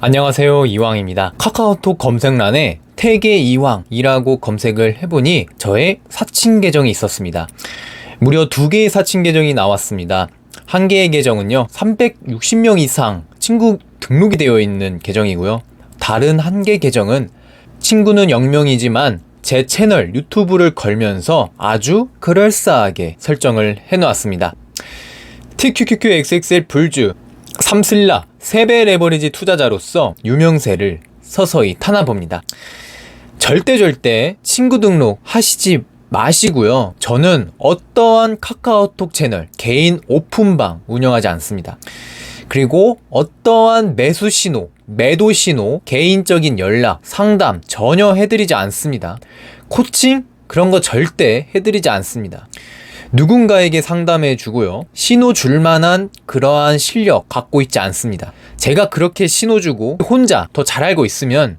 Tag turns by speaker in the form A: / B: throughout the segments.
A: 안녕하세요 이왕입니다. 카카오톡 검색란에 태계 이왕이라고 검색을 해보니 저의 사칭 계정이 있었습니다. 무려 두 개의 사칭 계정이 나왔습니다. 한 개의 계정은요 360명 이상 친구 등록이 되어 있는 계정이고요. 다른 한 개 계정은 친구는 0명이지만 제 채널 유튜브를 걸면서 아주 그럴싸하게 설정을 해놓았습니다. TQQQXXL 불주 삼슬라 세배 레버리지 투자자로서 유명세를 서서히 타나 봅니다. 절대 절대 친구 등록 하시지 마시고요. 저는 어떠한 카카오톡 채널, 개인 오픈방 운영하지 않습니다. 그리고 어떠한 매수 신호, 매도 신호, 개인적인 연락, 상담 전혀 해드리지 않습니다. 코칭? 그런 거 절대 해드리지 않습니다. 누군가에게 상담해 주고요. 신호 줄 만한 그러한 실력 갖고 있지 않습니다. 제가 그렇게 신호 주고 혼자 더 잘 알고 있으면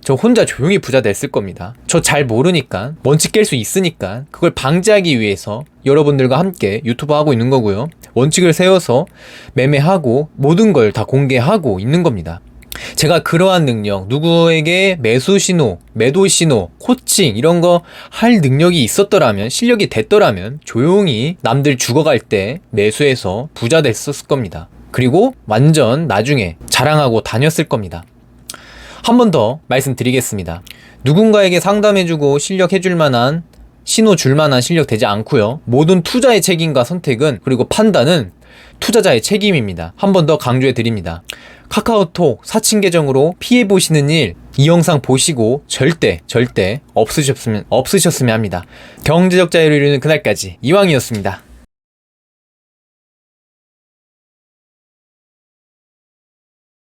A: 저 혼자 조용히 부자 됐을 겁니다. 저 잘 모르니까 원칙 깰 수 있으니까 그걸 방지하기 위해서 여러분들과 함께 유튜브 하고 있는 거고요. 원칙을 세워서 매매하고 모든 걸 다 공개하고 있는 겁니다. 제가 그러한 능력, 누구에게 매수 신호, 매도 신호, 코칭 이런 거 할 능력이 있었더라면, 실력이 됐더라면 조용히 남들 죽어갈 때 매수해서 부자 됐었을 겁니다. 그리고 완전 나중에 자랑하고 다녔을 겁니다. 한 번 더 말씀드리겠습니다. 누군가에게 상담해주고 실력 해줄 만한 신호 줄 만한 실력 되지 않고요. 모든 투자의 책임과 선택은 그리고 판단은 투자자의 책임입니다. 한 번 더 강조해 드립니다. 카카오톡 사칭 계정으로 피해 보시는 일 이 영상 보시고 절대 절대 없으셨으면 없으셨으면 합니다. 경제적 자유를 이루는 그날까지 이왕이었습니다.